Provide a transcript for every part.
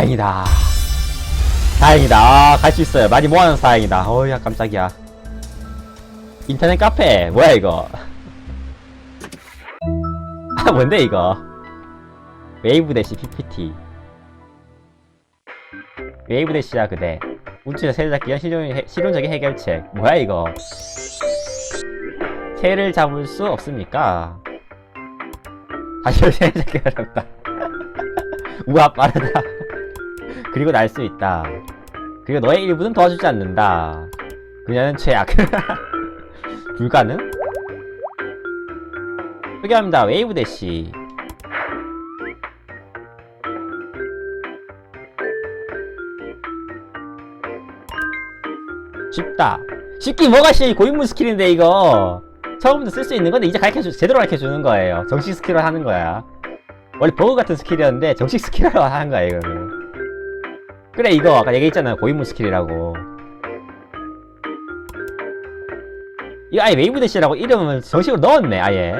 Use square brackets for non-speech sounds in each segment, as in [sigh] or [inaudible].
다행이다. 다행이다. 아, 갈수 있어요. 많이 모아놔서 다행이다. 어우야, 깜짝이야. 인터넷 카페. 뭐야, 이거. [laughs] 아, 뭔데, 이거. 웨이브 대시 PPT. 웨이브 대시야, 그대. 잡기 위한 실용, 실용적인 해결책. 뭐야, 이거. 새를 잡을 수 없습니까? 다시 새를 잡기 어렵다. 우와, 빠르다. 그리고 날 수 있다. 그리고 너의 일부는 도와주지 않는다. 그녀는 최악. [laughs] 불가능? 소개합니다. 웨이브 대시. 쉽다. 쉽긴 뭐가 쉬 고인물 스킬인데 이거. 처음부터 쓸 수 있는 건데 이제 가르쳐주 제대로 가르쳐주는 거예요. 정식 스킬을 하는 거야. 원래 버그 같은 스킬이었는데 정식 스킬로 하는 거야 이거는. 그래 이거 아까 얘기했잖아 고인물 스킬이라고. 이거 아예 웨이브 대시라고 이름을 정식으로 넣었네 아예.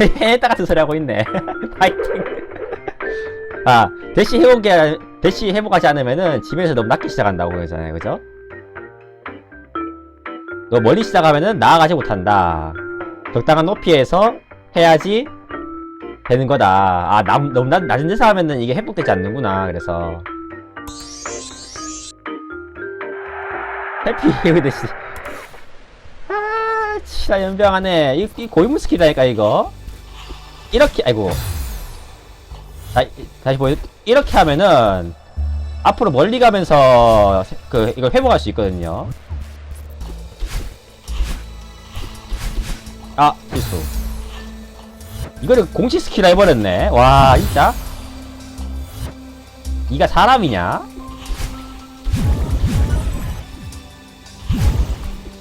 헤헤따 같은 소리 하고 있네. [laughs] 파이팅. 아 대시 해보기 대시 해보가지 않으면은 집에서 너무 낮게 시작한다고 그러잖아요, 그죠? 너 멀리 시작하면은 나아가지 못한다. 적당한 높이에서 해야지 되는 거다. 아, 남, 너무 낮, 낮은 데서 하면은 이게 회복되지 않는구나. 그래서. 해피 [laughs] 헤이브데시. 아, 치라 연병하네. 이, 이 고인물 스킬이라니까, 이거. 이렇게, 아이고. 다, 다시 보여. 이렇게 하면은, 앞으로 멀리 가면서, 그, 이걸 회복할 수 있거든요. 아, 실수. 이거를 공식 스킬 해버렸네. 와, 진짜? 니가 사람이냐?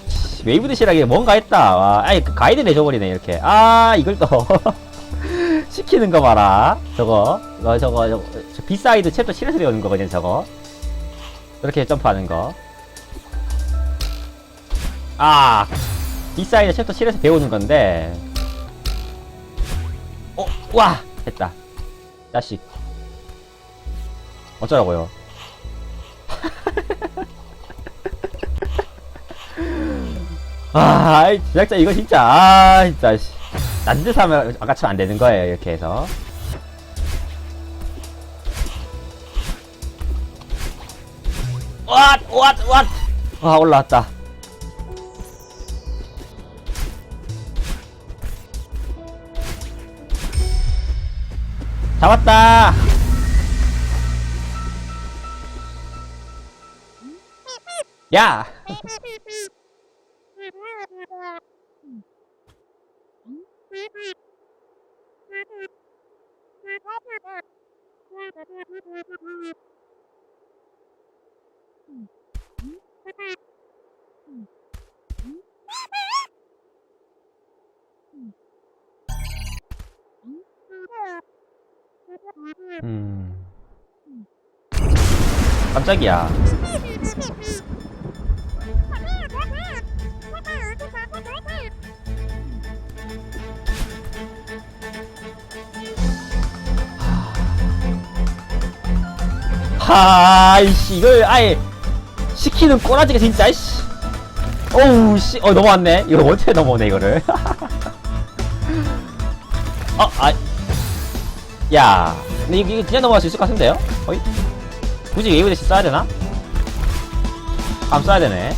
씨, 웨이브 드시라기에 뭔가 했다. 와, 아이, 그 가이드 내줘버리네, 이렇게. 아, 이걸 또. [laughs] 시키는 거 봐라. 저거. 어, 저거, 저거. 저 비사이드 챕터 7에서 배우는 거거든, 저거. 이렇게 점프하는 거. 아, 비사이드 챕터 7에서 배우는 건데. 어, 와! 됐다. 자식. 어쩌라고요? [laughs] 아, 아이, 제작자 이거 진짜, 아, 진짜, 씨. 데서 하면 아까처럼 안 되는 거예요, 이렇게 해서. 왓! 왓! 왓! 와, 올라왔다. 잡았다! 야! 음. 깜짝이야. 하이씨, 이걸 아예 시키는 꼬라지가 진짜, 이씨. 어우, 씨. 어, 넘어왔네. 이거 어떻게 넘어오네, 이거를. [laughs] 어, 아. 야. 근데 이거, 이거 그냥 넘어갈 수 있을 것 같은데요? 어이? 굳이 웨이브 대시 써야 되나? 감 써야 되네.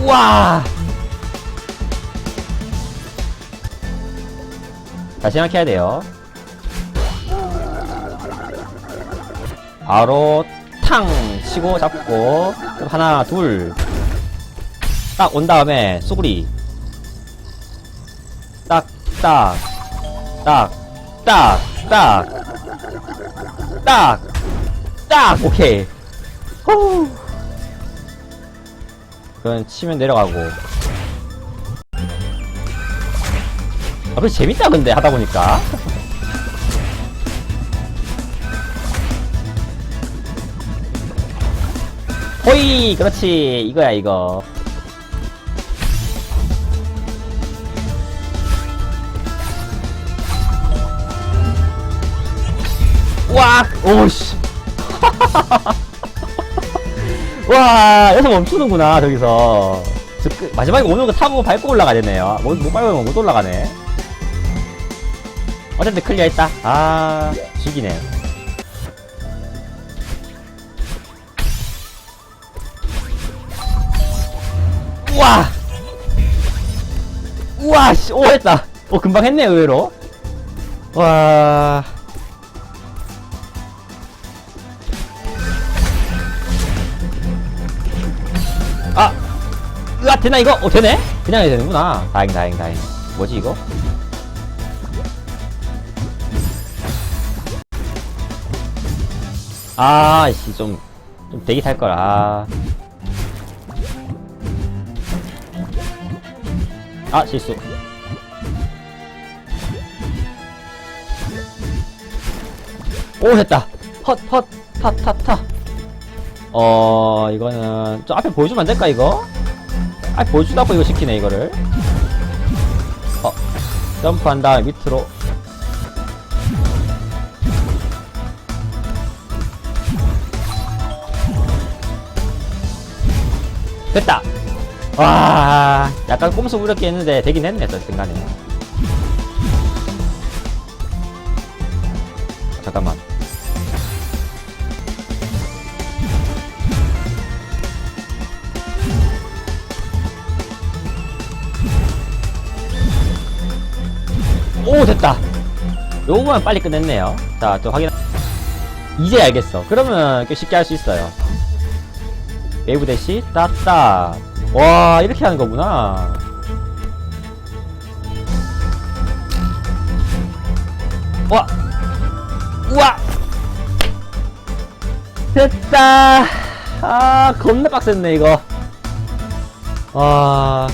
우와! 다시 생각해야 돼요. 바로 탕 치고 잡고 하나 둘. 딱 온 다음에 쏘구리. 딱 딱 딱 딱 딱딱. 오케이. 후. 그럼 치면 내려가고 아, 그래 재밌다 근데 하다 보니까. [laughs] 호이 그렇지 이거야 이거. 와 오씨. 와 여기서 멈추는구나 저기서. 마지막에 오는 거 타고 밟고 올라가야 되네요. 못, 못 밟으면 못 올라가네. 어쨌든 클리어했다. 아, 죽이네. 우와! 우와, 씨, 오, 했다. 오, 금방 했네, 의외로. 와. 아! 으아, 되나, 이거? 어, 되네? 그냥 해야 되는구나. 다행, 다행, 다행. 뭐지, 이거? 아, 씨, 좀, 좀 대기 탈 걸, 아. 아, 실수. 오, 됐다. 헛, 헛, 타, 타, 타. 어, 이거는, 저 앞에 보여주면 안 될까, 이거? 아, 보여주다고 이거 시키네, 이거를. 어, 점프한 다음에 밑으로. 됐다! 와, 약간 꼼수 부렸게 했는데 되긴 했네, 어쨌든 간에. 잠깐만. 오, 됐다! 요거만 빨리 끝냈네요. 자, 또 확인. 이제 알겠어. 그러면 꽤 쉽게 할 수 있어요. 웨이브 대시 따따. 와 이렇게 하는 거구나. 와. 우와. 됐다. 아 겁나 빡셌네 이거. 와.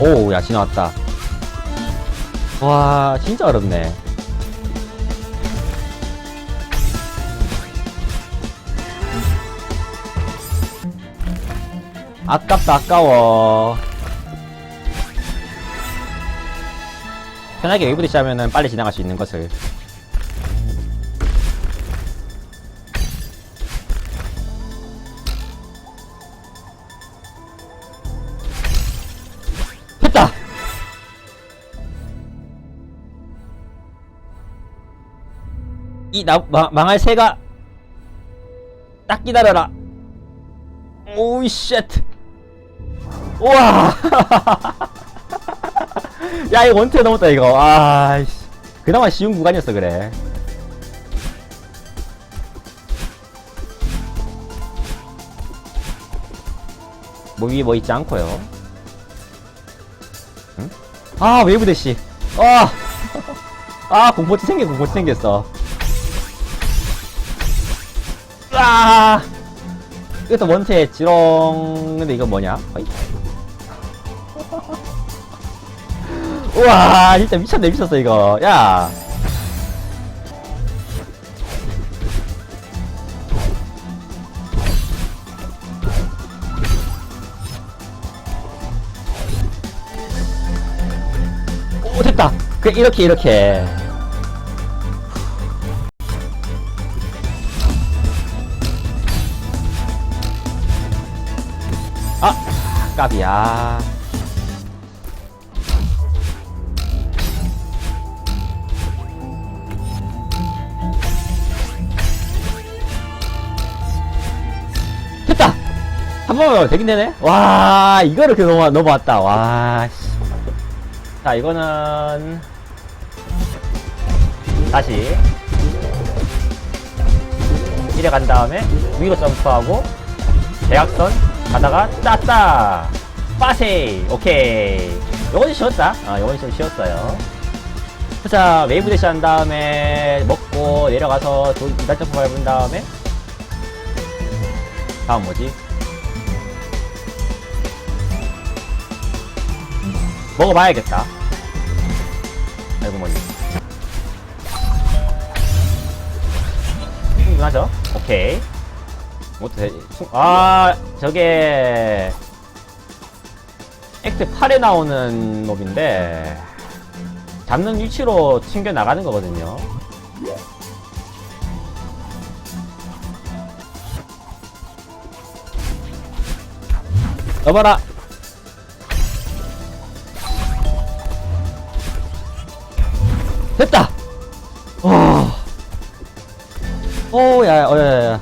오야 지나왔다. 와 진짜 어렵네 아깝다 아까워. 편하게 웨이브 대시 하면은 빨리 지나갈 수 있는 것을. 됐다! 이 나, 마, 망할 새가 딱 기다려라. 오이 쉣 우와. [laughs] 야 이거 원태 넘었다 이거. 아이씨. 그나마 쉬운 구간이었어 그래. 뭐 위에 뭐 있지 않고요. 응? 아 웨이브 대시. 아, [laughs] 아 공포증 생겨 공포증 생겼어. 으아. 이것도 원태 지렁. 근데 이건 뭐냐? 어이. 우와 진짜 미쳤네 미쳤어 이거. 야. 오 됐다. 그 이렇게 이렇게. 아 까비야 한 번만 되긴 되네. 와 이거를 그 넘어 넘어왔다. 와 씨. 자 이거는 다시 이래 간 다음에 위로 점프하고 대각선 가다가 따따 빠세이. 오케이. 요건 쉬웠다. 아 요건 좀 쉬웠어요. 자 웨이브 대시 한 다음에 먹고 내려가서 도, 2단 점프 밟은 다음에 다음 뭐지 먹어봐야겠다. 아이고, 뭐니. 충분하죠? 오케이. 못 돼. 충- 아, 저게. 액트 8에 나오는 몹인데. 잡는 위치로 튕겨 나가는 거거든요. 여봐라. 됐다. 와. 오, 야, 야, 어, 야, 야, 야.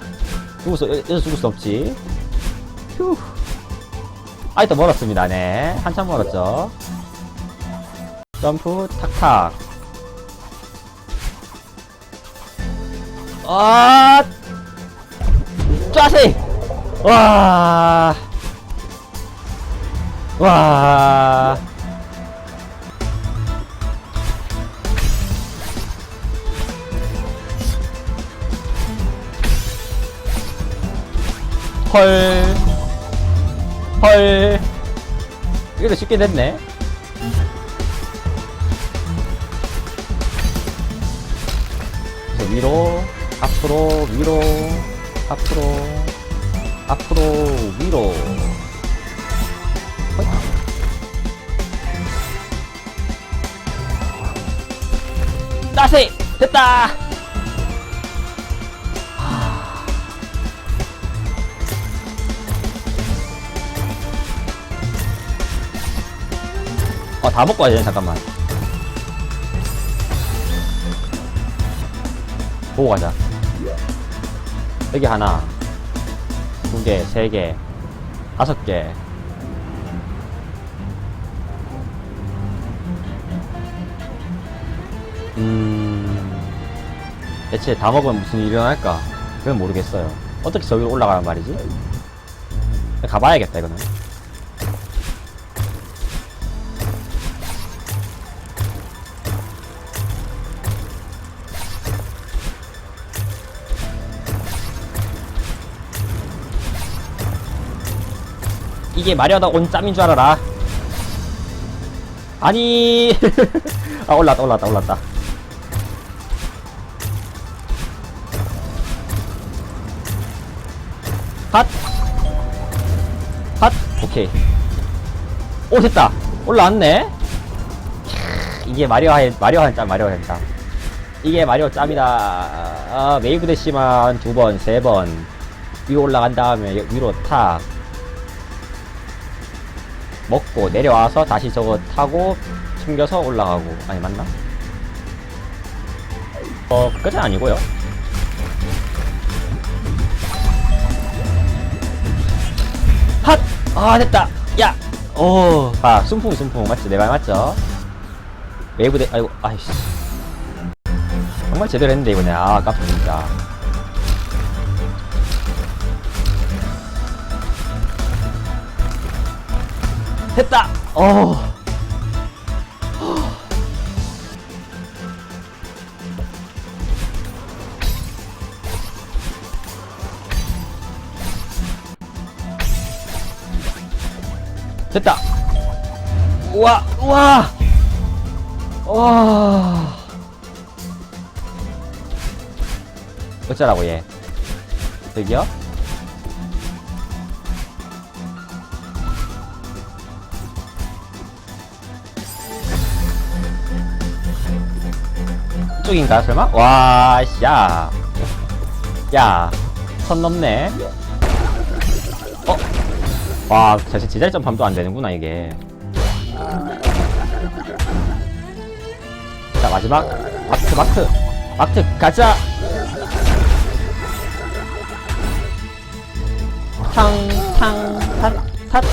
수, 여기서 죽을 수 없지. 휴. 아직도 멀었습니다, 네. 한참 멀었죠. 점프, 탁탁. 아, 짜세! 와. 와. 헐. 헐. 이래도 쉽게 됐네. 저 위로, 앞으로, 위로, 앞으로, 앞으로, 위로. 헐. 따세! 됐다! 어, 다 먹고 와야 돼, 잠깐만. 보고 가자. 여기 하나, 두 개, 세 개, 다섯 개. 음, 대체 다 먹으면 무슨 일이 일어날까? 그건 모르겠어요. 어떻게 저기로 올라가란 말이지? 가봐야겠다, 이거는. 이게 마려다 온 짬인 줄 알아라. 아니, [laughs] 아 올랐다 올랐다 올랐다. 핫, 핫, 오케이. 오 됐다. 올라왔네. 캬, 이게 마리오한 마리오한 짬 마리오한 짬. 이게 마리오 짬이다. 아, 메이브 대시만 두 번, 세 번. 위로 올라간 다음에 여- 위로 탁. 먹고 내려와서 다시 저거 타고 숨겨서 올라가고. 아니 맞나? 어 끝은 아니고요. 핫! 아 됐다. 야! 오 아 순풍 순풍. 맞지? 내말 맞죠? 웨이브 대 아이고 아이씨. 정말 제대로 했는데 이번에. 아 아깝다. 진 짜 됐다! 어. 됐다! 우와! 우와! 와! 어쩌라고 얘? 여기요? 이쪽인가 설마? 와, 씨, 야. 야, 선 넘네. 어? 와, 사실 제자리 점프하면 안 되는구나, 이게. 자, 마지막. 마트, 마트. 마트, 가자! 탕, 탕, 탓, 탓.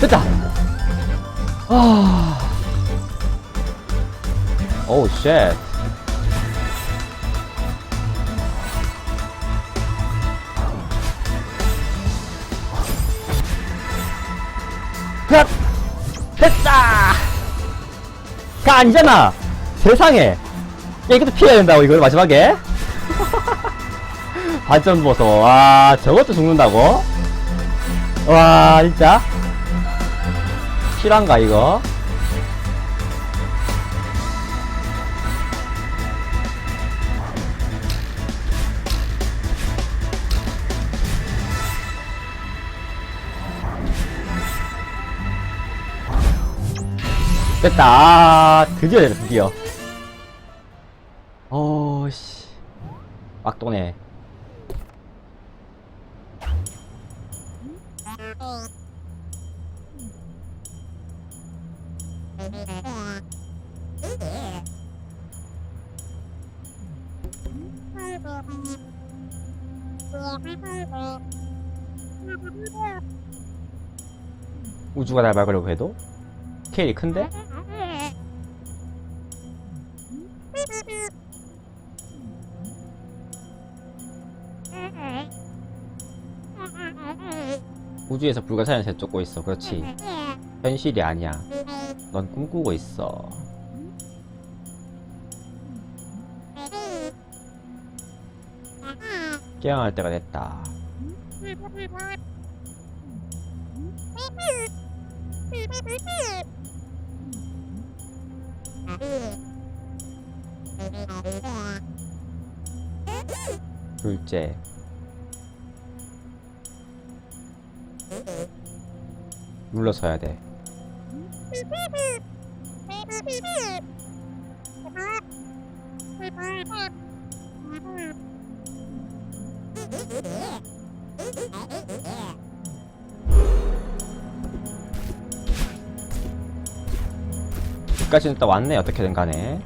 됐다! 아. 오우 쉣 야! 됐다! 가 아니잖아! 세상에! 야 이것도 피해야 된다고 이걸 마지막에? [laughs] 반전 보소 와 저것도 죽는다고? 와 진짜 실화인가 이거? 됐다. 아, 드디어 됐다 드디어. 어씨. 막 도네. 우주가 날 막으려고 해도? 스케일이 큰데? 우주에서 불가사의한 새 쫓고 있어. 그렇지. 현실이 아니야. 넌 꿈꾸고 있어. 깨어날 때가 됐다. 둘째 눌러서야 돼. 여기까지는 딱 왔네 어떻게든 간에